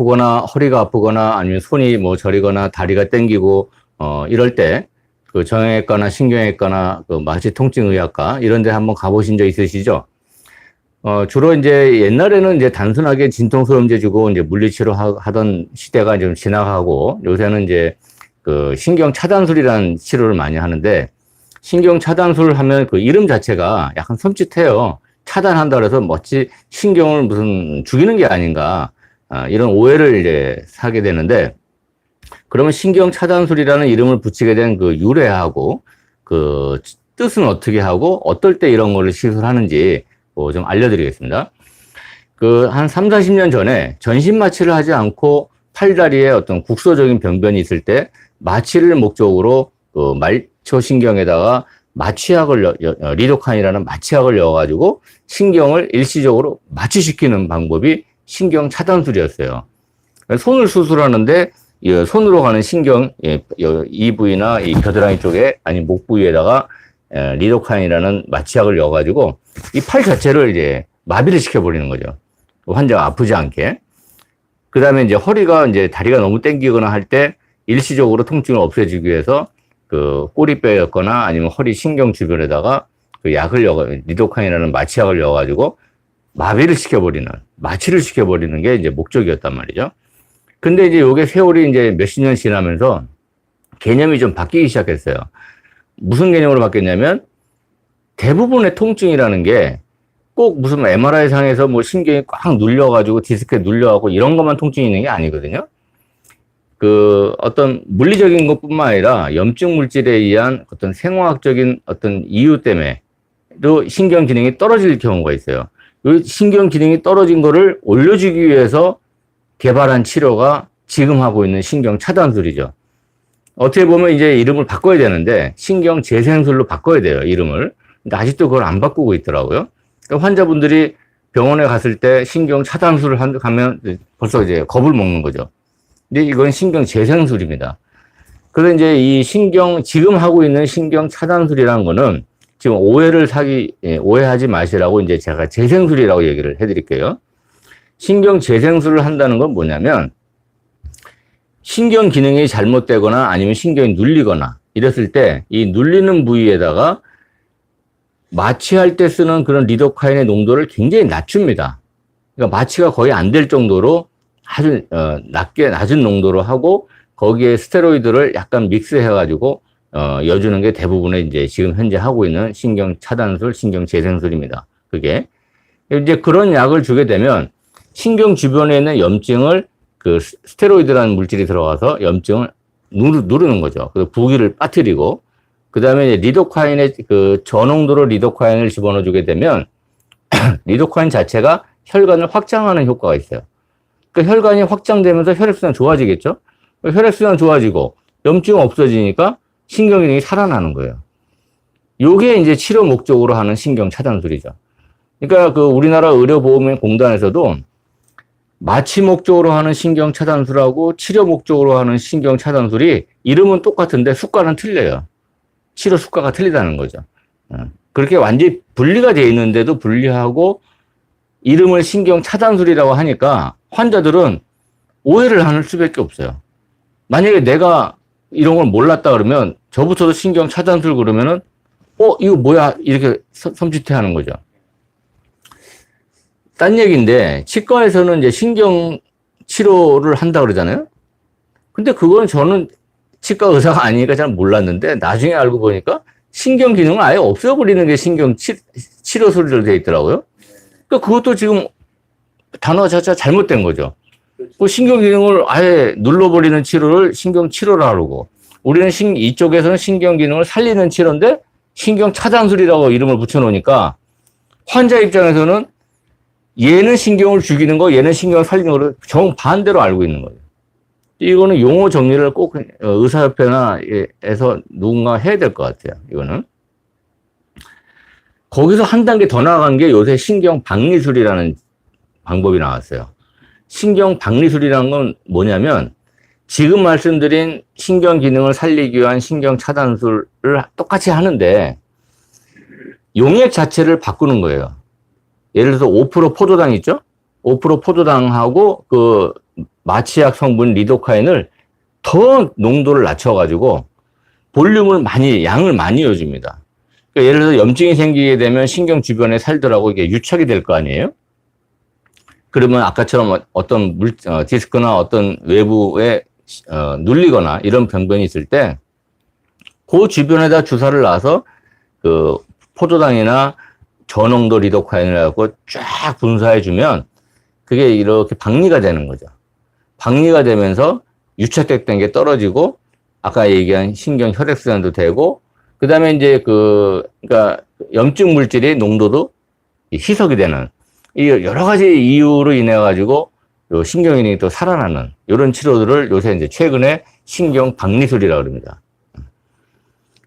아프거나 허리가 아프거나 아니면 손이 뭐 저리거나 다리가 땡기고 어 이럴 때 그 정형외과나 신경외과나 그 마취 통증 의학과 이런 데 한번 가보신 적 있으시죠? 어 주로 이제 옛날에는 이제 단순하게 진통소염제 주고 이제 물리치료 하- 하던 시대가 좀 지나가고 요새는 이제 그 신경 차단술이라는 치료를 많이 하는데 신경 차단술 하면 그 이름 자체가 약간 섬찟해요. 차단한다 그래서 멋지 신경을 무슨 죽이는 게 아닌가 아, 이런 오해를 이제 사게 되는데 그러면 신경 차단술이라는 이름을 붙이게 된 그 유래하고 그 뜻은 어떻게 하고 어떨 때 이런 거를 시술하는지 뭐 좀 알려드리겠습니다. 그 한 3, 40년 전에 전신 마취를 하지 않고 팔다리에 어떤 국소적인 병변이 있을 때 마취를 목적으로 그 말초 신경에다가 마취약을 리도칸이라는 마취약을 넣어가지고 신경을 일시적으로 마취시키는 방법이 신경 차단술이었어요. 손을 수술하는데 이 손으로 가는 신경 예, 여- 이 부위나 이 겨드랑이 쪽에 아니 목 부위에다가 에, 리도칸이라는 마취약을 넣어가지고 이 팔 자체를 이제 마비를 시켜버리는 거죠. 환자가 아프지 않게. 그 다음에 이제 허리가 이제 다리가 너무 땡기거나 할 때 일시적으로 통증을 없애주기 위해서 그 꼬리뼈였거나 아니면 허리 신경 주변에다가 그 약을 넣어, 리도칸이라는 마취약을 넣어가지고 마비를 시켜버리는, 마취를 시켜버리는 게 이제 목적이었단 말이죠. 근데 이제 요게 세월이 이제 몇십 년 지나면서 개념이 좀 바뀌기 시작했어요. 무슨 개념으로 바뀌었냐면 대부분의 통증이라는 게 꼭 무슨 MRI 상에서 뭐 신경이 꽉 눌려가지고 디스크에 눌려가고 이런 것만 통증이 있는 게 아니거든요. 그 어떤 물리적인 것뿐만 아니라 염증 물질에 의한 어떤 생화학적인 어떤 이유 때문에도 신경 기능이 떨어질 경우가 있어요. 이 신경 기능이 떨어진 거를 올려주기 위해서 개발한 치료가 지금 하고 있는 신경 차단술이죠. 어떻게 보면 이제 이름을 바꿔야 되는데 신경 재생술로 바꿔야 돼요, 이름을. 근데 아직도 그걸 안 바꾸고 있더라고요. 그러니까 환자분들이 병원에 갔을 때 신경 차단술을 한- 하면 벌써 이제 겁을 먹는 거죠. 근데 이건 신경 재생술입니다. 그래서 이제 이 신경, 지금 하고 있는 신경 차단술이라는 거는 지금 오해를 사기, 예, 오해하지 마시라고 이제 제가 재생술이라고 얘기를 해드릴게요. 신경 재생술을 한다는 건 뭐냐면 신경 기능이 잘못되거나 아니면 신경이 눌리거나 이랬을 때 이 눌리는 부위에다가 마취할 때 쓰는 그런 리도카인의 농도를 굉장히 낮춥니다. 그러니까 마취가 거의 안 될 정도로 아주 어, 낮게 낮은 농도로 하고 거기에 스테로이드를 약간 믹스해가지고 어, 여주는 게 대부분의 이제 지금 현재 하고 있는 신경 차단술, 신경 재생술입니다. 그게 이제 그런 약을 주게 되면 신경 주변에 있는 염증을 그 스- 스테로이드라는 물질이 들어가서 염증을 누르, 누르는 거죠. 그 부기를 빠뜨리고 그 다음에 리도카인의 그 저농도로 리도카인을 집어넣어 주게 되면 리도카인 자체가 혈관을 확장하는 효과가 있어요. 그 혈관이 확장되면서 혈액순환 좋아지겠죠? 혈액순환 좋아지고 염증 없어지니까 신경 기능이 살아나는 거예요. 요게 이제 치료 목적으로 하는 신경 차단술이죠. 그러니까 그 우리나라 의료보험공단에서도 마취 목적으로 하는 신경 차단술하고 치료 목적으로 하는 신경 차단술이 이름은 똑같은데 수가는 틀려요. 치료 수가가 틀리다는 거죠. 어, 그렇게 완전히 분리가 돼 있는데도 분리하고 이름을 신경 차단술이라고 하니까 환자들은 오해를 하는 수밖에 없어요. 만약에 내가 이런 걸 몰랐다 그러면 저부터도 신경 차단술 그러면은 어 이거 뭐야 이렇게 섬- 섬찟해 하는 거죠. 딴 얘기인데 치과에서는 이제 신경 치료를 한다 그러잖아요. 근데 그건 저는 치과 의사가 아니니까 잘 몰랐는데 나중에 알고 보니까 신경 기능을 아예 없애버리는 게 신경 치, 치료술로 되어 있더라고요. 그러니까 그것도 지금 단어 자체가 잘못된 거죠. 그 신경 기능을 아예 눌러버리는 치료를 신경 치료라 그러고 우리는 신, 이쪽에서는 신경 기능을 살리는 치료인데 신경 차단술이라고 이름을 붙여놓으니까 환자 입장에서는 얘는 신경을 죽이는 거, 얘는 신경을 살리는 거를 정반대로 알고 있는 거예요. 이거는 용어 정리를 꼭 어, 의사협회나 에서 누군가 해야 될 것 같아요. 이거는. 거기서 한 단계 더 나아간 게 요새 신경 박리술이라는 방법이 나왔어요. 신경 박리술이라는 건 뭐냐면 지금 말씀드린 신경 기능을 살리기 위한 신경 차단술을 똑같이 하는데 용액 자체를 바꾸는 거예요. 예를 들어서 5% 포도당 있죠? 5% 포도당하고 그 마취약 성분 리도카인을 더 농도를 낮춰가지고 볼륨을 많이, 양을 많이 이어줍니다. 그러니까 예를 들어서 염증이 생기게 되면 신경 주변에 살들하고 이게 유착이 될 거 아니에요? 그러면 아까처럼 어떤 물, 어, 디스크나 어떤 외부에 어, 눌리거나 이런 병변이 있을 때, 그 주변에다 주사를 놔서 그 포도당이나 저농도 리도카인을 갖고 쫙 분사해 주면 그게 이렇게 박리가 되는 거죠. 박리가 되면서 유착됐던 게 떨어지고 아까 얘기한 신경 혈액순환도 되고 그 다음에 이제 그, 그니까 염증 물질의 농도도 희석이 되는 이 여러 가지 이유로 인해 가지고 요 신경인이 또 살아나는 이런 치료들을 요새 이제 최근에 신경 박리술이라고 그럽니다.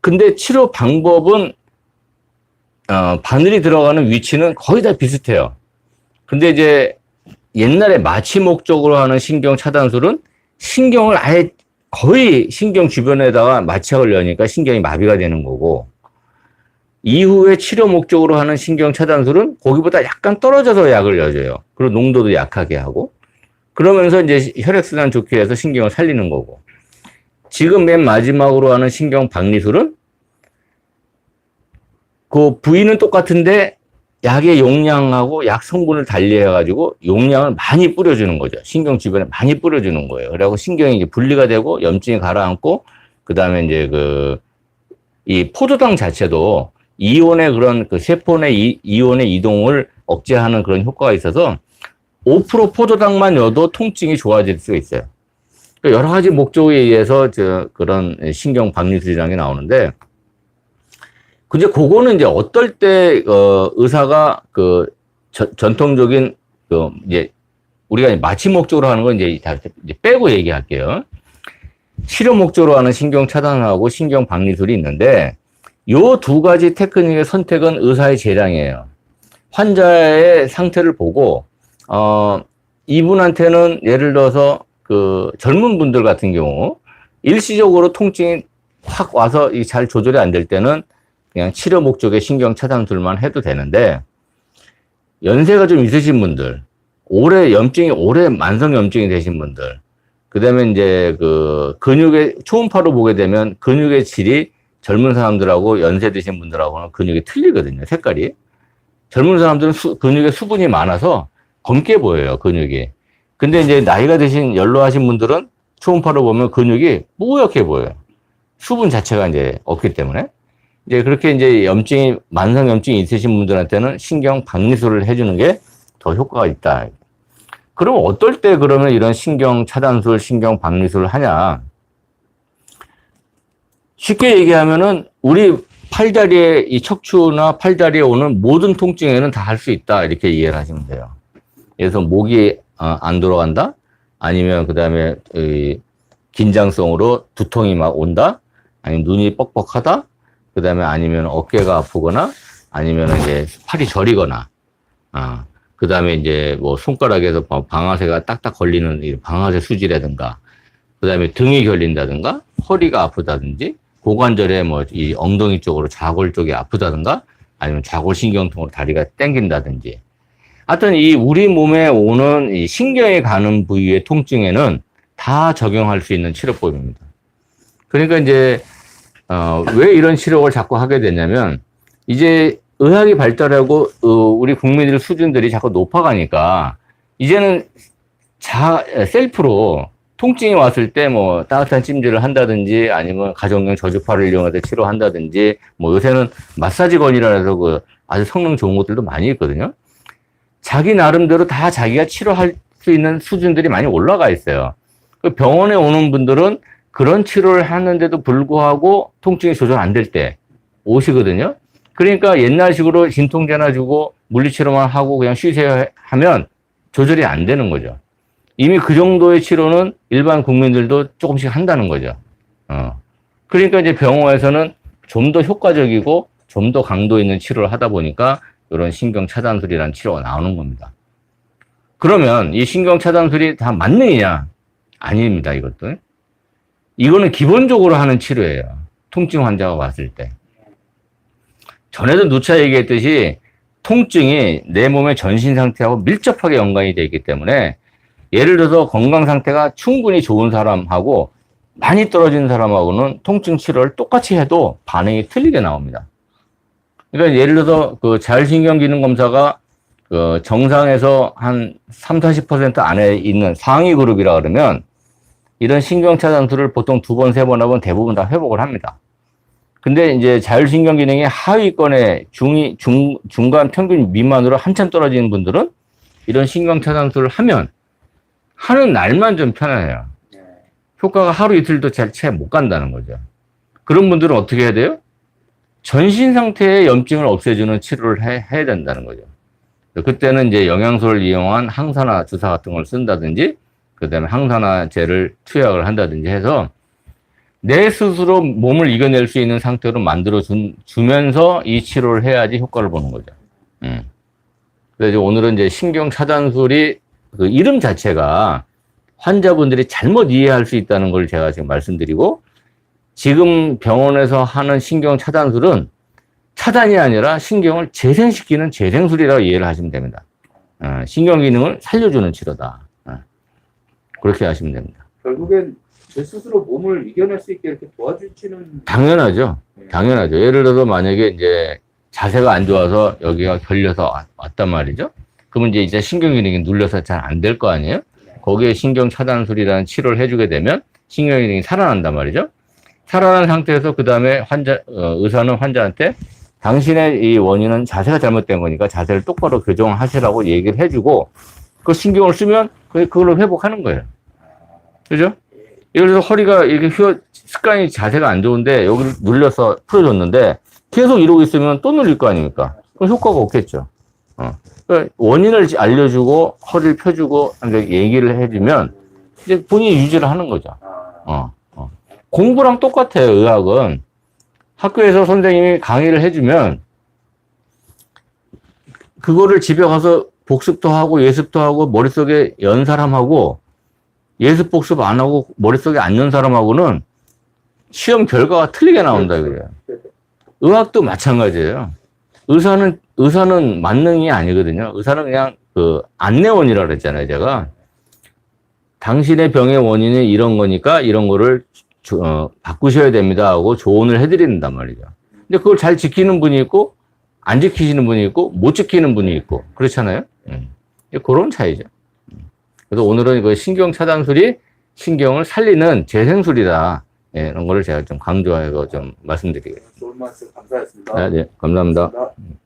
근데 치료 방법은 어, 바늘이 들어가는 위치는 거의 다 비슷해요. 근데 이제 옛날에 마취 목적으로 하는 신경 차단술은 신경을 아예 거의 신경 주변에다가 마취약을 여니까 신경이 마비가 되는 거고 이후에 치료 목적으로 하는 신경 차단술은 거기보다 약간 떨어져서 약을 여줘요. 그리고 농도도 약하게 하고 그러면서 이제 혈액순환 좋게 해서 신경을 살리는 거고 지금 맨 마지막으로 하는 신경 박리술은 그 부위는 똑같은데 약의 용량하고 약 성분을 달리해가지고 용량을 많이 뿌려주는 거죠. 신경 주변에 많이 뿌려주는 거예요. 그래고 신경이 이제 분리가 되고 염증이 가라앉고 그 다음에 이제 그 이 포도당 자체도 이온의 그런 그 세포 내 이, 이온의 이동을 억제하는 그런 효과가 있어서 5% 포도당만 여도 통증이 좋아질 수가 있어요. 그러니까 여러 가지 목적에 의해서 저 그런 신경 박리술이라는 게 나오는데 근데 그거는 이제 어떨 때, 어, 의사가 그 저, 전통적인 그 이제 우리가 마취 목적으로 하는 건 이제 다 이제 빼고 얘기할게요. 치료 목적으로 하는 신경 차단하고 신경 박리술이 있는데 요 두 가지 테크닉의 선택은 의사의 재량이에요. 환자의 상태를 보고 어 이분한테는 예를 들어서 그 젊은 분들 같은 경우 일시적으로 통증이 확 와서 잘 조절이 안 될 때는 그냥 치료 목적의 신경 차단술만 해도 되는데 연세가 좀 있으신 분들, 오래 염증이 오래 만성 염증이 되신 분들, 그다음에 이제 그 근육의 초음파로 보게 되면 근육의 질이 젊은 사람들하고 연세 드신 분들하고는 근육이 틀리거든요. 색깔이. 젊은 사람들은 수, 근육에 수분이 많아서 검게 보여요. 근육이. 근데 이제 나이가 드신 연로하신 분들은 초음파로 보면 근육이 뿌옇게 보여요. 수분 자체가 이제 없기 때문에. 이제 그렇게 이제 염증이 만성 염증이 있으신 분들한테는 신경 박리술을 해주는 게 더 효과가 있다. 그럼 어떨 때 그러면 이런 신경 차단술, 신경 박리술을 하냐? 쉽게 얘기하면은 우리 팔다리에 이 척추나 팔다리에 오는 모든 통증에는 다 할 수 있다 이렇게 이해를 하시면 돼요. 그래서 목이 어, 안 돌아간다, 아니면 그 다음에 긴장성으로 두통이 막 온다, 아니면 눈이 뻑뻑하다, 그 다음에 아니면 어깨가 아프거나? 아니면 이제 팔이 저리거나, 아, 그 다음에 이제 뭐 손가락에서 방아쇠가 딱딱 걸리는 방아쇠 수지라든가, 그 다음에 등이 결린다든가, 허리가 아프다든지, 고관절에 뭐 이 엉덩이 쪽으로 좌골 쪽이 아프다든가, 아니면 좌골 신경통으로 다리가 땡긴다든지. 하여튼 이 우리 몸에 오는 이 신경에 가는 부위의 통증에는 다 적용할 수 있는 치료법입니다. 그러니까 이제 어, 왜 이런 치료를 자꾸 하게 되냐면, 이제 의학이 발달하고, 어, 우리 국민들 수준들이 자꾸 높아가니까, 이제는 자, 셀프로 통증이 왔을 때 뭐 따뜻한 찜질을 한다든지 아니면 가정용 저주파를 이용해서 치료한다든지 뭐 요새는 마사지건이라 해서 그 아주 성능 좋은 것들도 많이 있거든요. 자기 나름대로 다 자기가 치료할 수 있는 수준들이 많이 올라가 있어요. 그 병원에 오는 분들은 그런 치료를 하는데도 불구하고 통증이 조절 안 될 때 오시거든요. 그러니까 옛날식으로 진통제나 주고 물리치료만 하고 그냥 쉬세요 하면 조절이 안 되는 거죠. 이미 그 정도의 치료는 일반 국민들도 조금씩 한다는 거죠. 어. 그러니까 이제 병원에서는 좀 더 효과적이고 좀 더 강도 있는 치료를 하다 보니까 이런 신경 차단술이라는 치료가 나오는 겁니다. 그러면 이 신경 차단술이 다 맞느냐? 아닙니다, 이것도. 이거는 기본적으로 하는 치료예요. 통증 환자가 왔을 때. 전에도 누차 얘기했듯이 통증이 내 몸의 전신 상태하고 밀접하게 연관이 되어 있기 때문에 예를 들어서 건강 상태가 충분히 좋은 사람하고 많이 떨어진 사람하고는 통증 치료를 똑같이 해도 반응이 틀리게 나옵니다. 그러니까 예를 들어서 그 자율신경 기능 검사가 그 정상에서 한 3, 40% 안에 있는 상위 그룹이라 그러면 이런 신경 차단술을 보통 두 번, 세 번 하면 대부분 다 회복을 합니다. 근데 이제 자율신경 기능이 하위권에 중위, 중, 중간 평균 미만으로 한참 떨어지는 분들은 이런 신경 차단술을 하면 하는 날만 좀 편해요. 네. 효과가 하루 이틀도 잘 채 못 간다는 거죠. 그런 분들은 어떻게 해야 돼요? 전신 상태의 염증을 없애주는 치료를 해, 해야 된다는 거죠. 그때는 이제 영양소를 이용한 항산화 주사 같은 걸 쓴다든지, 그 다음에 항산화제를 투약을 한다든지 해서 내 스스로 몸을 이겨낼 수 있는 상태로 만들어 준, 주면서 이 치료를 해야지 효과를 보는 거죠. 음. 그래서 오늘은 이제 신경 차단술이 그 이름 자체가 환자분들이 잘못 이해할 수 있다는 걸 제가 지금 말씀드리고 지금 병원에서 하는 신경 차단술은 차단이 아니라 신경을 재생시키는 재생술이라고 이해를 하시면 됩니다. 어, 신경 기능을 살려주는 치료다. 어, 그렇게 하시면 됩니다. 결국엔 제 스스로 몸을 이겨낼 수 있게 이렇게 도와주시는 당연하죠. 네. 당연하죠. 예를 들어서 만약에 이제 자세가 안 좋아서 여기가 결려서 왔- 왔단 말이죠. 그러면 이제 이제 신경 기능이 눌려서 잘 안 될 거 아니에요? 거기에 신경 차단술이라는 치료를 해주게 되면 신경 기능이 살아난단 말이죠. 살아난 상태에서 그 다음에 환자 어, 의사는 환자한테 당신의 이 원인은 자세가 잘못된 거니까 자세를 똑바로 교정하시라고 얘기를 해주고 그 신경을 쓰면 그- 그걸로 회복하는 거예요. 그죠? 예를 들어서 허리가 이렇게 휘어 습관이 자세가 안 좋은데 여기를 눌려서 풀어줬는데 계속 이러고 있으면 또 눌릴 거 아닙니까? 그럼 효과가 없겠죠. 어. 그러니까 원인을 알려주고 허리를 펴주고 얘기를 해주면 이제 본인이 유지를 하는 거죠. 어. 공부랑 똑같아요, 의학은. 학교에서 선생님이 강의를 해주면, 그거를 집에 가서 복습도 하고 예습도 하고 머릿속에 연 사람하고 예습 복습 안 하고 머릿속에 안 연 사람하고는 시험 결과가 틀리게 나온다 그래요. 의학도 마찬가지예요. 의사는 의사는 만능이 아니거든요. 의사는 그냥 그 안내원이라 그랬잖아요, 제가. 당신의 병의 원인이 이런 거니까 이런 거를 조- 어, 바꾸셔야 됩니다 하고 조언을 해드린단 말이죠. 근데 그걸 잘 지키는 분이 있고 안 지키시는 분이 있고 못 지키는 분이 있고 그렇잖아요. 음. 그런 차이죠. 음. 그래서 오늘은 그 신경 차단술이 신경을 살리는 재생술이다. 예, 이런 거를 제가 좀 강조해서 좀 말씀드리겠습니다. 좋은 말씀 감사했습니다. 네, 네, 감사합니다. 감사합니다.